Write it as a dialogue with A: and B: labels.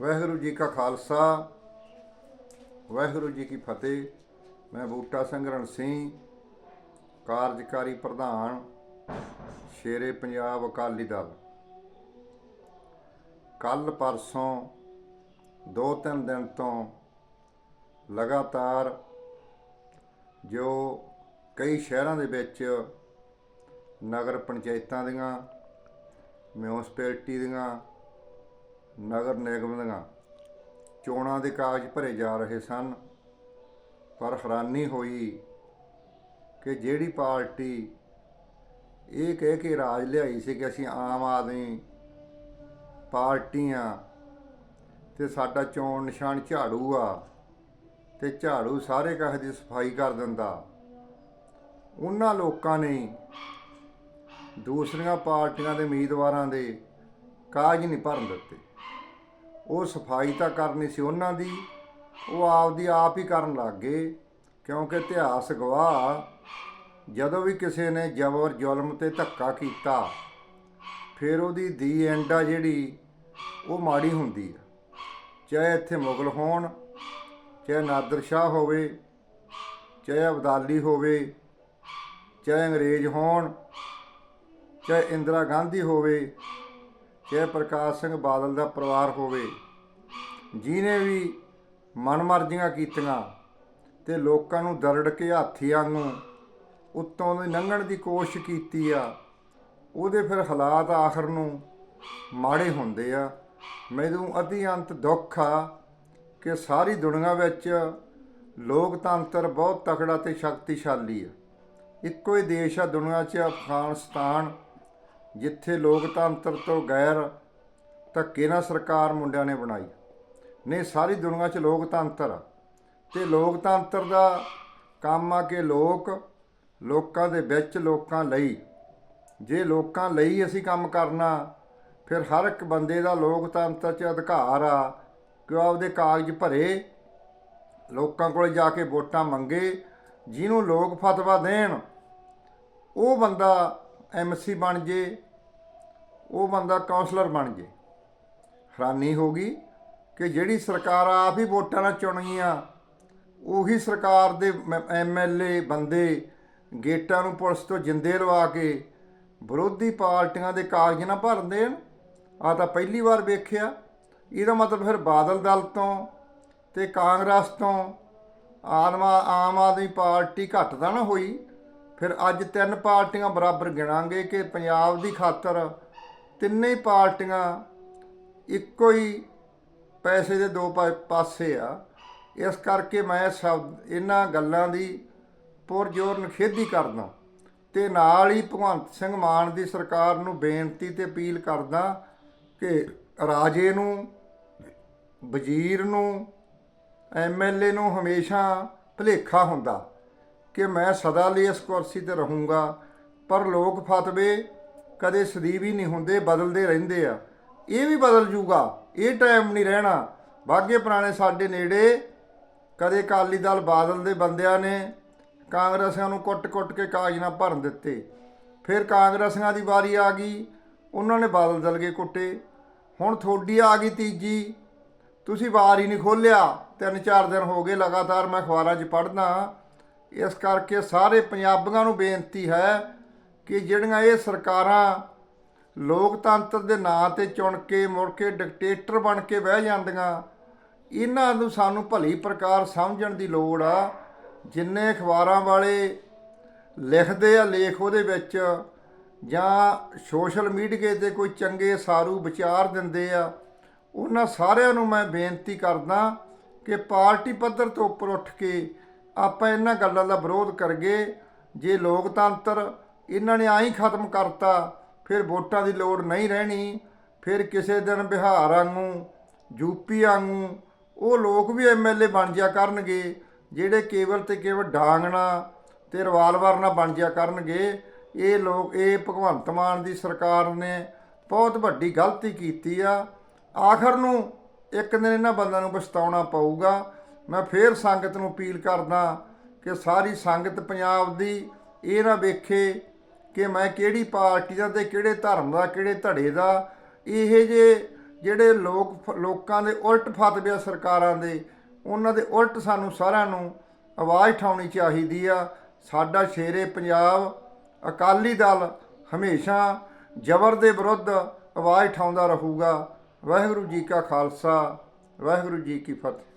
A: ਵਾਹਿਗੁਰੂ ਜੀ ਕਾ ਖਾਲਸਾ, ਵਾਹਿਗੁਰੂ ਜੀ ਕੀ ਫਤਿਹ। ਮੈਂ ਬੂਟਾ ਸਿੰਘ ਰਣ ਸਿੰਘ, ਕਾਰਜਕਾਰੀ ਪ੍ਰਧਾਨ, ਸ਼ੇਰੇ ਪੰਜਾਬ ਅਕਾਲੀ ਦਲ। ਕੱਲ ਪਰਸੋਂ ਦੋ ਤਿੰਨ ਦਿਨ ਤੋਂ ਲਗਾਤਾਰ ਜੋ ਕਈ ਸ਼ਹਿਰਾਂ ਦੇ ਵਿੱਚ ਨਗਰ ਪੰਚਾਇਤਾਂ ਦੀਆਂ ਮਿਊਨਿਸਪੈਲਿਟੀ ਦੀਆਂ ਨਗਰ ਨਿਗਮ ਦੀਆਂ ਚੋਣਾਂ ਦੇ ਕਾਗਜ਼ ਭਰੇ ਜਾ ਰਹੇ ਸਨ, ਪਰ ਹੈਰਾਨੀ ਹੋਈ ਕਿ ਜਿਹੜੀ ਪਾਰਟੀ ਇਹ ਕਹਿ ਕੇ ਰਾਜ ਲਿਆਈ ਸੀ ਕਿ ਅਸੀਂ ਆਮ ਆਦਮੀ ਪਾਰਟੀਆਂ ਤੇ ਸਾਡਾ ਚੋਣ ਨਿਸ਼ਾਨ ਝਾੜੂ ਆ ਤੇ ਝਾੜੂ ਸਾਰੇ ਕਾਹ ਦੀ ਸਫ਼ਾਈ ਕਰ ਦਿੰਦਾ, ਉਹਨਾਂ ਲੋਕਾਂ ਨੇ ਦੂਸਰੀਆਂ ਪਾਰਟੀਆਂ ਦੇ ਉਮੀਦਵਾਰਾਂ ਦੇ ਕਾਗਜ਼ ਨਹੀਂ ਭਰਨ ਦਿੱਤੇ। ਉਹ ਸਫ਼ਾਈ ਤਾਂ ਕਰਨੀ ਸੀ ਉਹਨਾਂ ਦੀ, ਉਹ ਆਪਦੀ ਆਪ ਹੀ ਕਰਨ ਲੱਗ ਗਏ, ਕਿਉਂਕਿ ਇਤਿਹਾਸ ਗਵਾਹ ਜਦੋਂ ਵੀ ਕਿਸੇ ਨੇ ਜ਼ਬਰ ਜ਼ੁਲਮ ਤੇ ਧੱਕਾ ਕੀਤਾ, ਫਿਰ ਉਹਦੀ ਦੀ ਐਂਡ ਆ ਜਿਹੜੀ, ਉਹ ਮਾੜੀ ਹੁੰਦੀ ਆ। ਚਾਹੇ ਇੱਥੇ ਮੁਗਲ ਹੋਣ, ਚਾਹੇ ਨਾਦਰ ਸ਼ਾਹ ਹੋਵੇ, ਚਾਹੇ ਅਬਦਾਲੀ ਹੋਵੇ, ਚਾਹੇ ਅੰਗਰੇਜ਼ ਹੋਣ, ਚਾਹੇ ਇੰਦਰਾ ਗਾਂਧੀ ਹੋਵੇ ਚਾਹੇ ਪ੍ਰਕਾਸ਼ ਸਿੰਘ ਬਾਦਲ ਦਾ ਪਰਿਵਾਰ ਹੋਵੇ ਜਿਨੇ ਵੀ ਮਨਮਰਜ਼ੀਆਂ ਕੀਤੀਆਂ ਤੇ ਲੋਕਾਂ ਨੂੰ ਦਰੜ ਕੇ ਹਾਥੀ ਵਾਂਗੂ ਉੱਤੋਂ ਦੀ ਲੰਘਣ ਦੀ ਕੋਸ਼ਿਸ਼ ਕੀਤੀ ਆ, ਉਹਦੇ ਫਿਰ ਹਾਲਾਤ ਆਖਰ ਨੂੰ ਮਾੜੇ ਹੁੰਦੇ ਆ। ਮੈਨੂੰ ਅਤੀ ਅੰਤ ਦੁੱਖ ਆ ਕਿ ਸਾਰੀ ਦੁਨੀਆ ਵਿੱਚ ਲੋਕਤੰਤਰ ਬਹੁਤ ਤਕੜਾ ਤੇ ਸ਼ਕਤੀਸ਼ਾਲੀ ਆ। ਇੱਕੋ ਹੀ ਦੇਸ਼ ਆ ਦੁਨੀਆ 'ਚ, ਅਫਗਾਨਿਸਤਾਨ ਜਿੱਥੇ ਲੋਕਤੰਤਰ ਤੋਂ ਗੈਰ ਧੱਕੇ ਨਾਲ ਸਰਕਾਰ ਮੁੰਡਿਆਂ ਨੇ ਬਣਾਈ ਨਹੀਂ ਸਾਰੀ ਦੁਨੀਆ 'ਚ ਲੋਕਤੰਤਰ। ਆ ਤੇ ਲੋਕਤੰਤਰ ਦਾ ਕੰਮ ਆ ਕਿ ਲੋਕ ਲੋਕਾਂ ਦੇ ਵਿੱਚ ਲੋਕਾਂ ਲਈ, ਜੇ ਲੋਕਾਂ ਲਈ ਅਸੀਂ ਕੰਮ ਕਰਨਾ, ਫਿਰ ਹਰ ਇੱਕ ਬੰਦੇ ਦਾ ਲੋਕਤੰਤਰ 'ਚ ਅਧਿਕਾਰ ਆ ਕਿ ਉਹ ਆਪਦੇ ਕਾਗਜ਼ ਭਰੇ, ਲੋਕਾਂ ਕੋਲ ਜਾ ਕੇ ਵੋਟਾਂ ਮੰਗੇ, ਜਿਹਨੂੰ ਲੋਕ ਫਤਵਾ ਦੇਣ, ਉਹ ਬੰਦਾ ਐਮਸੀ ਬਣ ਜੇ, ਉਹ ਬੰਦਾ ਕਾਉਂਸਲਰ ਬਣ ਜੇ। ਹੈਰਾਨੀ ਹੋ ਗਈ ਕਿ ਜਿਹੜੀ ਸਰਕਾਰ ਆਪ ਹੀ ਵੋਟਾਂ ਨਾਲ ਚੁਣੀ ਆ ਉਹੀ ਸਰਕਾਰ ਦੇ ਐਮਐਲਏ ਬੰਦੇ ਗੇਟਾਂ ਨੂੰ ਪੁਲਿਸ ਤੋਂ ਜਿੰਦੇ ਲਵਾ ਕੇ ਵਿਰੋਧੀ ਪਾਰਟੀਆਂ ਦੇ ਕਾਗਜ਼ ਨਾ ਭਰਨ ਦੇਣ। ਆ ਤਾਂ ਪਹਿਲੀ ਵਾਰ ਵੇਖਿਆ। ਇਹਦਾ ਮਤਲਬ ਫਿਰ ਬਾਦਲ ਦਲ ਤੋਂ ਤੇ ਕਾਂਗਰਸ ਤੋਂ ਆਦਮਾ ਆਮ ਆਦਮੀ ਪਾਰਟੀ ਘੱਟ ਤਾਂ ਨਾ ਹੋਈ। ਫਿਰ ਅੱਜ ਤਿੰਨ ਪਾਰਟੀਆਂ ਬਰਾਬਰ ਗਿਣਾਂਗੇ ਕਿ ਪੰਜਾਬ ਦੀ ਖਾਤਰ ਤਿੰਨੇ ਪਾਰਟੀਆਂ ਇੱਕੋ ਹੀ ਪੈਸੇ ਦੇ ਦੋ ਪਾ- ਪਾਸੇ ਆ। ਇਸ ਕਰਕੇ ਮੈਂ ਸ਼ਬਦ ਇਹਨਾਂ ਗੱਲਾਂ ਦੀ ਪੁਰਜੋਰ ਨਿਖੇਧੀ ਕਰਦਾ ਤੇ ਨਾਲ ਹੀ ਭਗਵੰਤ ਸਿੰਘ ਮਾਨ ਦੀ ਸਰਕਾਰ ਨੂੰ ਬੇਨਤੀ ਤੇ ਅਪੀਲ ਕਰਦਾ ਕਿ ਰਾਜੇ ਨੂੰ, ਵਜ਼ੀਰ ਨੂੰ ਐਮਐਲਏ ਨੂੰ ਹਮੇਸ਼ਾ ਭੁਲੇਖਾ ਹੁੰਦਾ। ਕਿ ਮੈਂ ਸਦਾ ਲਈ ਇਸ ਕੁਰਸੀ ਤੇ ਰਹੂੰਗਾ। ਪਰ ਲੋਕ ਫਤਵੇ ਕਦੇ ਸਦੀਵ ਹੀ ਨਹੀਂ ਹੁੰਦੇ, ਬਦਲਦੇ ਰਹਿੰਦੇ ਆ। ਇਹ ਵੀ ਬਦਲ ਜੂਗਾ। ਇਹ ਟਾਈਮ ਨਹੀਂ ਰਹਿਣਾ। ਬਾਗੇ ਪੁਰਾਣੇ ਸਾਡੇ ਨੇੜੇ ਕਦੇ ਅਕਾਲੀ ਦਲ ਬਾਦਲ ਦੇ ਬੰਦਿਆਂ ਨੇ ਕਾਂਗਰਸੀਆਂ ਨੂੰ ਕੁੱਟ-ਕੁੱਟ ਕੇ ਕਾਗਜ਼ ਨਾ ਭਰਨ ਦਿੱਤੇ। ਫਿਰ ਕਾਂਗਰਸੀਆਂ ਦੀ ਵਾਰੀ ਆ ਗਈ। ਉਹਨਾਂ ਨੇ ਬਾਦਲ ਦਲ ਕੇ ਕੁੱਟੇ। ਹੁਣ ਥੋੜੀ ਆ ਗਈ ਤੀਜੀ। ਤੁਸੀਂ ਵਾਰ ਹੀ ਨਹੀਂ ਖੋਲਿਆ ਤਿੰਨ ਚਾਰ ਦਿਨ ਹੋ ਗਏ ਲਗਾਤਾਰ ਮੈਂ ਅਖਬਾਰਾਂ 'ਚ ਪੜ੍ਹਦਾ ਇਸ ਕਰਕੇ ਸਾਰੇ ਪੰਜਾਬੀਆਂ ਨੂੰ ਬੇਨਤੀ ਹੈ ਕਿ ਜਿਹੜੀਆਂ ਇਹ ਸਰਕਾਰਾਂ ਲੋਕਤੰਤਰ ਦੇ ਨਾਂ ਤੇ ਚੁਣ ਕੇ, ਮੁੜ ਕੇ ਡਿਕਟੇਟਰ ਬਣ ਕੇ ਬਹਿ ਜਾਂਦੀਆਂ, ਇਹਨਾਂ ਨੂੰ ਸਾਨੂੰ ਭਲੀ ਪ੍ਰਕਾਰ ਸਮਝਣ ਦੀ ਲੋੜ ਆ। ਜਿੰਨੇ ਅਖਬਾਰਾਂ ਵਾਲੇ ਲਿਖਦੇ ਆ ਲੇਖ ਉਹਦੇ ਵਿੱਚ, ਜਾਂ ਸੋਸ਼ਲ ਮੀਡੀਆ ਤੇ ਕੋਈ ਚੰਗੇ ਸਾਰੂ ਵਿਚਾਰ ਦਿੰਦੇ ਆ, ਉਹਨਾਂ ਸਾਰਿਆਂ ਨੂੰ ਮੈਂ ਬੇਨਤੀ ਕਰਦਾ ਕਿ ਪਾਰਟੀ ਪੱਧਰ ਤੋਂ ਉੱਪਰ ਉੱਠ ਕੇ ਆਪਾਂ ਇਹਨਾਂ ਗੱਲਾਂ ਦਾ ਵਿਰੋਧ ਕਰਗੇ ਜੇ ਲੋਕਤੰਤਰ ਇਹਨਾਂ ਨੇ ਆਹੀ ਖਤਮ ਕਰਤਾ, ਫਿਰ ਵੋਟਾਂ ਦੀ ਲੋੜ ਨਹੀਂ ਰਹਿਣੀ। ਫਿਰ ਕਿਸੇ ਦਿਨ ਬਿਹਾਰ ਵਾਂਗੂ ਯੂਪੀ ਵਾਂਗੂ ਉਹ ਲੋਕ ਵੀ ਐਮਐਲਏ ਬਣ ਜਾ ਕਰਨਗੇ, ਜਿਹੜੇ ਕੇਵਲ ਤੇ ਕੇਵਲ ਡਾਂਗਣਾ ਤੇ ਰਿਵਾਲਵਰ ਨਾਲ ਬਣ ਜਾ ਕਰਨਗੇ। ਇਹ ਲੋਕ, ਇਹ ਭਗਵੰਤ ਮਾਨ ਦੀ ਸਰਕਾਰ ਨੇ ਬਹੁਤ ਵੱਡੀ ਗਲਤੀ ਕੀਤੀ ਆ। ਆਖਰ ਨੂੰ ਇੱਕ ਦਿਨ ਇਹਨਾਂ ਬੰਦਿਆਂ ਨੂੰ ਪਛਤਾਉਣਾ ਪਊਗਾ। ਮੈਂ ਫੇਰ ਸੰਗਤ ਨੂੰ ਅਪੀਲ ਕਰਦਾ ਕਿ ਸਾਰੀ ਸੰਗਤ ਪੰਜਾਬ ਦੀ ਇਹ ਨਾ ਵੇਖੇ ਕਿ ਮੈਂ ਕਿਹੜੀ ਪਾਰਟੀ ਦਾ ਤੇ ਕਿਹੜੇ ਧਰਮ ਦਾ, ਕਿਹੜੇ ਧੜੇ ਦਾ, ਇਹ ਜੇ ਜਿਹੜੇ ਲੋਕ ਫ- ਲੋਕਾਂ ਦੇ ਉਲਟ ਫਤਵੇ ਆ ਸਰਕਾਰਾਂ ਦੇ, ਉਹਨਾਂ ਦੇ ਉਲਟ ਸਾਨੂੰ ਸਾਰਿਆਂ ਨੂੰ ਆਵਾਜ਼ ਉਠਾਉਣੀ ਚਾਹੀਦੀ ਆ। ਸਾਡਾ ਸ਼ੇਰੇ ਪੰਜਾਬ, ਅਕਾਲੀ ਦਲ ਹਮੇਸ਼ਾ ਜ਼ਬਰ ਦੇ ਵਿਰੁੱਧ ਆਵਾਜ਼ ਉਠਾਉਂਦਾ ਰਹੂਗਾ। ਵਾਹਿਗੁਰੂ ਜੀ ਕਾ ਖਾਲਸਾ, ਵਾਹਿਗੁਰੂ ਜੀ ਕੀ ਫਤਿਹ।